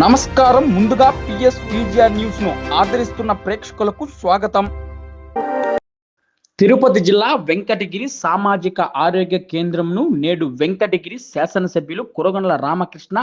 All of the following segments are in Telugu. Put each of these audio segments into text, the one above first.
నమస్కారం. ముందుగా పిఎస్ విజిఆర్ న్యూస్ను ఆదరిస్తున్న ప్రేక్షకులకు స్వాగతం. తిరుపతి జిల్లా వెంకటగిరి సామాజిక ఆరోగ్య కేంద్రంను నేడు వెంకటగిరి శాసనసభ్యులు కురగొండ్ల రామకృష్ణ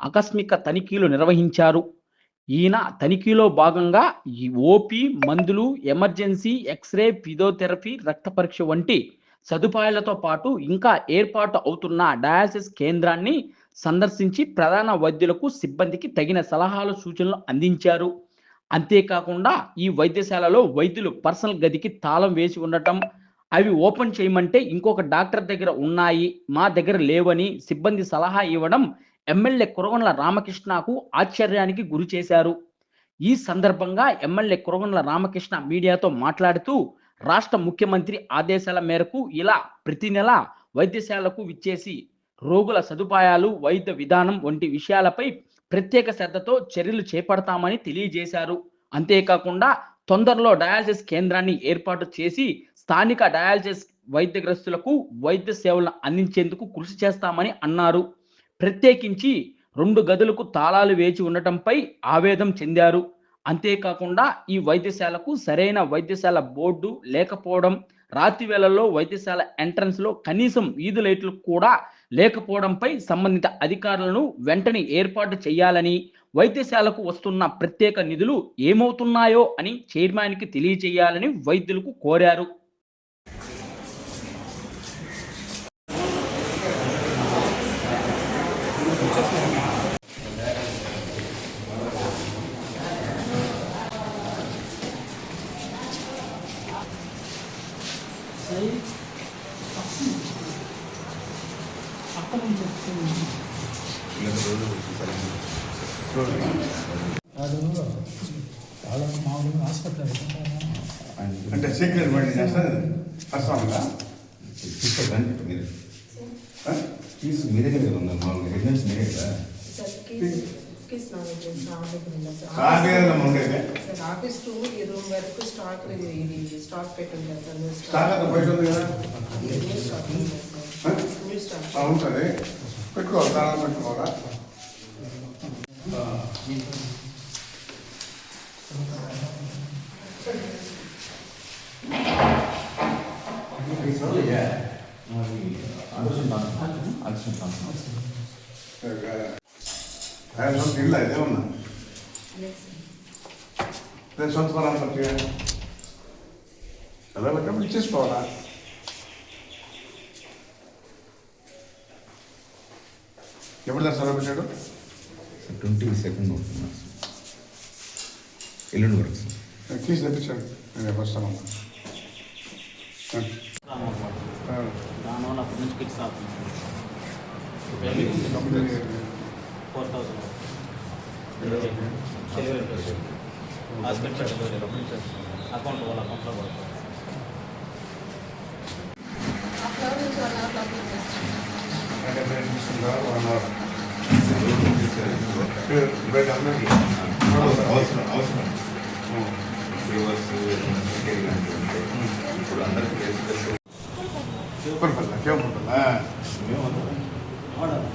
ఆకస్మిక తనిఖీలు నిర్వహించారు. ఈయన తనిఖీలో భాగంగా ఈ ఓపీ మందులు ఎమర్జెన్సీ ఎక్స్రే ఫిజియోథెరపీ రక్త పరీక్ష వంటి సదుపాయాలతో పాటు ఇంకా ఏర్పాటు అవుతున్న డయాలసిస్ కేంద్రాన్ని సందర్శించి ప్రధాన వైద్యులకు సిబ్బందికి తగిన సలహాలు సూచనలు అందించారు. అంతేకాకుండా ఈ వైద్యశాలలో వైద్యులు పర్సనల్ గదికి తాళం వేసి ఉండటం అవి ఓపెన్ చేయమంటే ఇంకొక డాక్టర్ దగ్గర ఉన్నాయి మా దగ్గర లేవని సిబ్బంది సలహా ఇవ్వడం ఎమ్మెల్యే కురగొండ్ల రామకృష్ణకు ఆశ్చర్యానికి గురి చేశారు. ఈ సందర్భంగా ఎమ్మెల్యే కురగొండ్ల రామకృష్ణ మీడియాతో మాట్లాడుతూ రాష్ట్ర ముఖ్యమంత్రి ఆదేశాల మేరకు ఇలా ప్రతి నెల వైద్యశాలకు విచ్చేసి రోగుల సదుపాయాలు వైద్య విధానం వంటి విషయాలపై ప్రత్యేక శ్రద్ధతో చర్యలు చేపడతామని తెలియజేశారు. అంతేకాకుండా తొందరలో డయాలసిస్ కేంద్రాన్ని ఏర్పాటు చేసి స్థానిక డయాలసిస్ వైద్యగ్రస్తులకు వైద్య సేవలను అందించేందుకు కృషి చేస్తామని అన్నారు. ప్రత్యేకించి రెండు గదులకు తాళాలు వేచి ఉండటంపై ఆవేదం చెందారు. అంతేకాకుండా ఈ వైద్యశాలకు సరైన వైద్యశాల బోర్డు లేకపోవడం రాత్రి వేళల్లో వైద్యశాల ఎంట్రన్స్లో కనీసం వీధి లైట్లు కూడా లేకపోవడంపై సంబంధిత అధికారులను వెంటనే ఏర్పాటు చేయాలని వైద్యశాలకు వస్తున్న ప్రత్యేక నిధులు ఏమవుతున్నాయో అని చైర్మన్కి తెలియజేయాలని వైద్యులకు కోరారు. కాదు వాళ్ళ మామూలుగా హాస్పిటల్ అంటే సీక్రెట్ మైండ్ చేస్తారు? అస్సాంగా తీసుకోవడానికి మీరు ఫీజు మీ దగ్గర కదా ఉందా? మామూలుగా ఎగ్జామ్స్ మీరే కదా సార్ కేసు కేసు నా దగ్గర నా దగ్గర ఉందా సార్? కాదు. ఉండేది సార్ ఆఫీస్ టూ ఈ రూమ్ వరకు స్టాక్ ఇది ఇది స్టాక్ పెట్టుందా సార్ న్యూ స్టాక్ అంతా బయట ఉంది. కదా ఉంటుంది. పెట్టుకోవాలి తాళం పెట్టుకోవాలా? ఆయన సొంత ఇల్లు అయితే ఉన్నా లేదు సార్. నేను ఎప్పుడు సెలవు పెట్టాడు? ట్వంటీ సెకండ్ అవుతుంది. ఎల్లుండి వరకు సార్ కీస్ తెప్పించాడు. నేను వస్తానమ్మా దానివల్ల అప్పటి నుంచి ఫిక్స్ అవుతుంది ఫోర్ థౌసండ్ హాస్పిటల్ అకౌంట్ వాళ్ళ అకౌంట్లో పడుతుంది. అంటే నేను తీసుకుంటాను వన్ అవర్ బయట అందరికీ అవసరం అవసరం రివర్స్ ఇప్పుడు అందరికీ తెలిసి చెప్పండి కేముంటుందా వాడాలి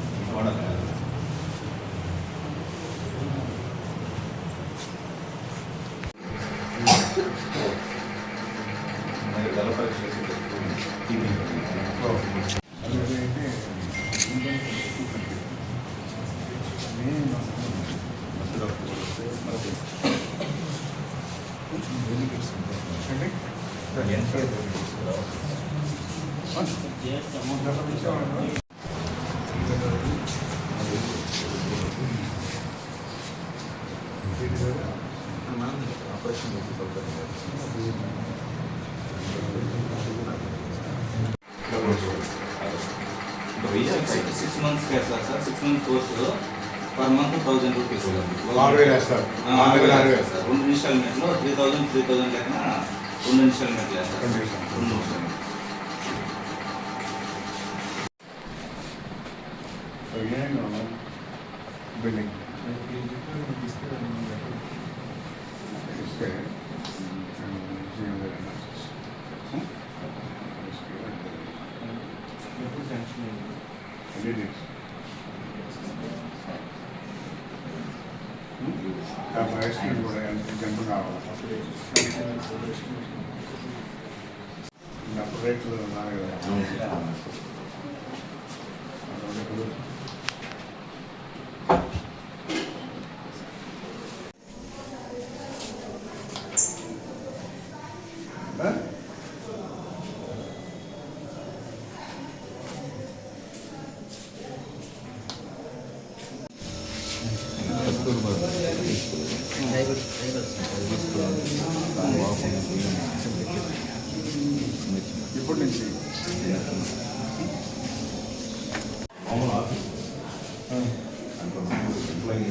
మరి గల పరీక్ష operation six months sir sir six months course per month thousand rupees ఆరు వేలు వేస్తారు ఆరు వేలు ఆరు వేలు సార్ రెండు ఇన్స్టాల్మెంట్లో త్రీ థౌజండ్ త్రీ థౌజండ్ లెక్కన రెండు వేస్తారు రెండు ఇన్స్టాల్మెంట్ బిల్డింగ్ ఇస్తే It is. ఎస్టిమేట్ కూడా ఎంత జంపు కావాలి? రేట్లు ఉన్నాయి కదా ఆ? ఇప్పటి నుంచి మామూలు ఆఫీస్. ఎంప్లాయీ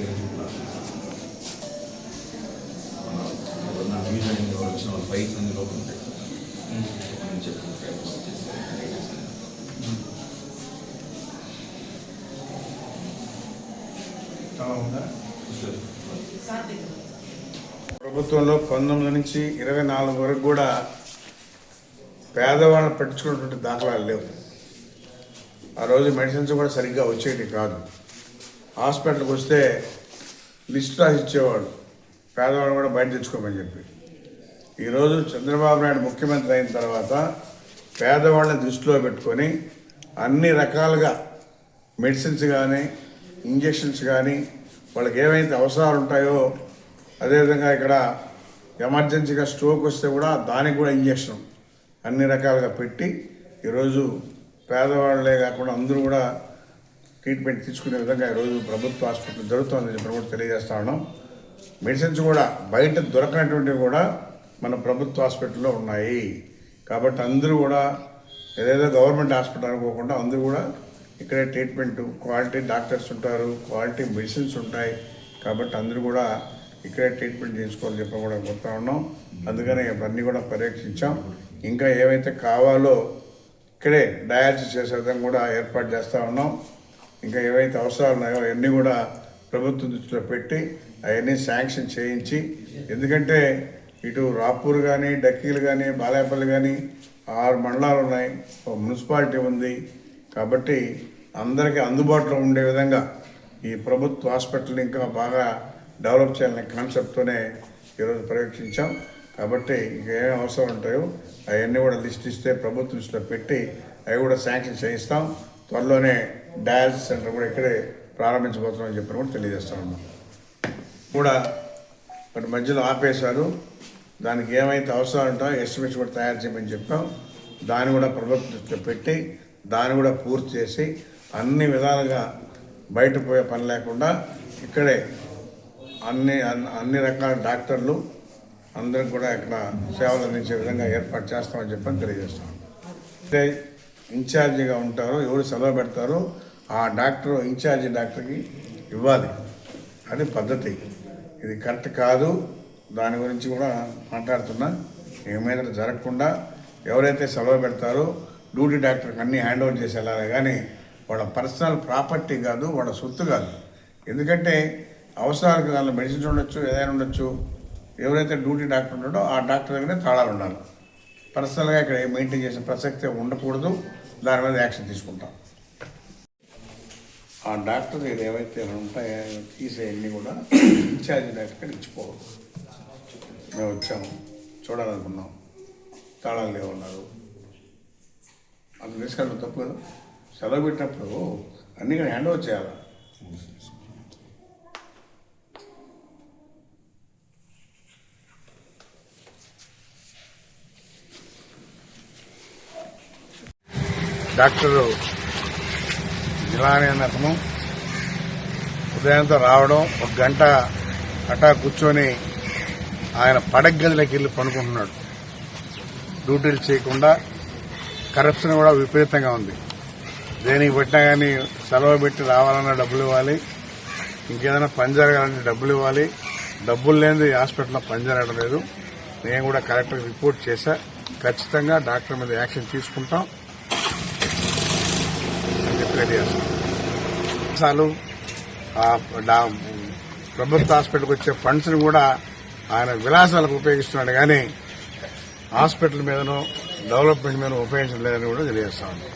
నా వీసా వచ్చిన వాళ్ళ ఫైల్స్ అన్ని లోపల ఉంటాయి. నేను చెప్పిన పేపర్స్ వచ్చేసి చాలా ఉందా? ప్రభుత్వంలో పంతొమ్మిది నుంచి ఇరవై నాలుగు వరకు కూడా పేదవాళ్ళని పట్టించుకున్నటువంటి దాఖలాలు లేవు. ఆ రోజు మెడిసిన్స్ కూడా సరిగ్గా వచ్చేటి కాదు. హాస్పిటల్కి వస్తే లిస్ట్ రాసి ఇచ్చేవాడు. పేదవాడు కూడా బయట తెచ్చుకోమని చెప్పి. ఈరోజు చంద్రబాబు నాయుడు ముఖ్యమంత్రి అయిన తర్వాత పేదవాళ్ళని దృష్టిలో పెట్టుకొని అన్ని రకాలుగా మెడిసిన్స్ కానీ ఇంజెక్షన్స్ కానీ వాళ్ళకి ఏవైతే అవసరాలు ఉంటాయో అదేవిధంగా ఇక్కడ ఎమర్జెన్సీగా స్ట్రోక్ వస్తే కూడా దానికి కూడా ఇంజెక్షన్ అన్ని రకాలుగా పెట్టి ఈరోజు పేదవాళ్ళే కాకుండా అందరూ కూడా ట్రీట్మెంట్ తీసుకునే విధంగా ఈరోజు ప్రభుత్వ హాస్పిటల్ జరుగుతుందని చెప్పి కూడా తెలియజేస్తా ఉన్నాం. మెడిసిన్స్ కూడా బయట దొరకనటువంటివి కూడా మన ప్రభుత్వ హాస్పిటల్లో ఉన్నాయి. కాబట్టి అందరూ కూడా ఏదేదో గవర్నమెంట్ హాస్పిటల్ అనుకోకుండా అందరూ కూడా ఇక్కడే ట్రీట్మెంట్ క్వాలిటీ డాక్టర్స్ ఉంటారు క్వాలిటీ మెడిసిన్స్ ఉంటాయి. కాబట్టి అందరూ కూడా ఇక్కడే ట్రీట్మెంట్ చేసుకోవాలని చెప్పి కూడా కోరుతా ఉన్నాం. అందుకని ఇవన్నీ కూడా పర్యవేక్షించాం. ఇంకా ఏవైతే కావాలో ఇక్కడే డయాలసిస్ చేసే విధంగా కూడా ఏర్పాటు చేస్తూ ఉన్నాం. ఇంకా ఏవైతే అవసరాలు ఉన్నాయో అవన్నీ కూడా ప్రభుత్వ దృష్టిలో పెట్టి అవన్నీ శాంక్షన్ చేయించి ఎందుకంటే ఇటు రాపూర్ కానీ డక్కీలు కానీ బాలాయపల్లి కానీ ఆరు మండలాలు ఉన్నాయి. ఒక మున్సిపాలిటీ ఉంది. కాబట్టి అందరికీ అందుబాటులో ఉండే విధంగా ఈ ప్రభుత్వ హాస్పిటల్ ఇంకా బాగా డెవలప్ చేయాలనే కాన్సెప్ట్తోనే ఈరోజు పర్యవేక్షించాం కాబట్టి ఇంకా ఏమేమి అవసరం ఉంటాయో అవన్నీ కూడా లిస్ట్ ఇస్తే ప్రభుత్వ దృష్టిలో పెట్టి అవి కూడా శాంక్షన్ చేయిస్తాం. త్వరలోనే డయాలసిస్ సెంటర్ కూడా ఇక్కడే ప్రారంభించబోతున్నామని చెప్పి కూడా తెలియజేస్తా కూడా ఒకటి మధ్యలో ఆపేశారు. దానికి ఏమైతే అవసరం ఉంటాయో ఎస్టిమేట్స్ కూడా తయారు చేయమని చెప్పాం. దాన్ని కూడా ప్రభుత్వ దృష్టిలో పెట్టి దాన్ని కూడా పూర్తి చేసి అన్ని విధాలుగా బయట పోయే పని లేకుండా ఇక్కడే అన్ని అన్ని- అన్ని రకాల డాక్టర్లు అందరం కూడా ఇక్కడ సేవలు అందించే విధంగా ఏర్పాటు చేస్తామని చెప్పని తెలియజేస్తాం అయితే ఇన్ఛార్జిగా ఉంటారో ఎవరు సెలవు పెడతారో ఆ డాక్టర్ ఇన్ఛార్జి డాక్టర్కి ఇవ్వాలి అది పద్ధతి. ఇది కరెక్ట్ కాదు. దాని గురించి కూడా మాట్లాడుతున్నా. ఏమైనా జరగకుండా ఎవరైతే సెలవు పెడతారో డ్యూటీ డాక్టర్కి అన్నీ హ్యాండ్ ఓవర్ చేసి వెళ్ళాలి కానీ వాళ్ళ పర్సనల్ ప్రాపర్టీ కాదు వాళ్ళ సొత్తు కాదు. ఎందుకంటే అవసరాలకు దానిలో మెడిసిన్స్ ఉండొచ్చు ఏదైనా ఉండొచ్చు. ఎవరైతే డ్యూటీ డాక్టర్ ఉన్నాడో ఆ డాక్టర్ దగ్గరే తాళాలు ఉండాలి. పర్సనల్గా ఇక్కడ మెయింటైన్ చేసే ప్రసక్తి ఉండకూడదు. దాని మీద యాక్షన్ తీసుకుంటాం. ఆ డాక్టర్ దగ్గర ఏవైతే ఉంటాయో తీసేయన్నీ కూడా ఇన్ఛార్జ్ డాక్టర్ ఇచ్చిపోవద్దు మేము వచ్చాము. చూడాలనుకున్నాం. తాళాలు లేవన్నారు. అంత తీసుకెళ్ళడం తప్పు కదా. సెలవు పెట్టినప్పుడు అన్నీ హ్యాండ్ ఓవర్ చేయాలి? డాక్టరు జిలాని అనే అతను ఉదయంతో రావడం ఒక గంట అటా కూర్చొని ఆయన పడగ్గదిలోకి వెళ్ళి పనుకుంటున్నాడు డ్యూటీలు చేయకుండా కరప్షన్ కూడా విపరీతంగా ఉంది. దేనికి పెట్టినా కానీ సెలవు పెట్టి రావాలన్నా డబ్బులు ఇవ్వాలి. ఇంకేదైనా పని జరగాలంటే డబ్బులు ఇవ్వాలి. డబ్బులు లేనిది హాస్పిటల్లో పని జరగడం లేదు నేను కూడా కరెక్ట్గా రిపోర్ట్ చేశా. ఖచ్చితంగా డాక్టర్ మీద యాక్షన్ తీసుకుంటాం. తెలియజేస్తాను చెప్పి ప్రభుత్వ హాస్పిటల్కి వచ్చే ఫండ్స్ని కూడా ఆయన విలాసాలకు ఉపయోగిస్తున్నాడు కానీ హాస్పిటల్ మీదనో డెవలప్మెంట్ మీద ఉపయోగించడం లేదని కూడా తెలియజేస్తా ఉన్నాం.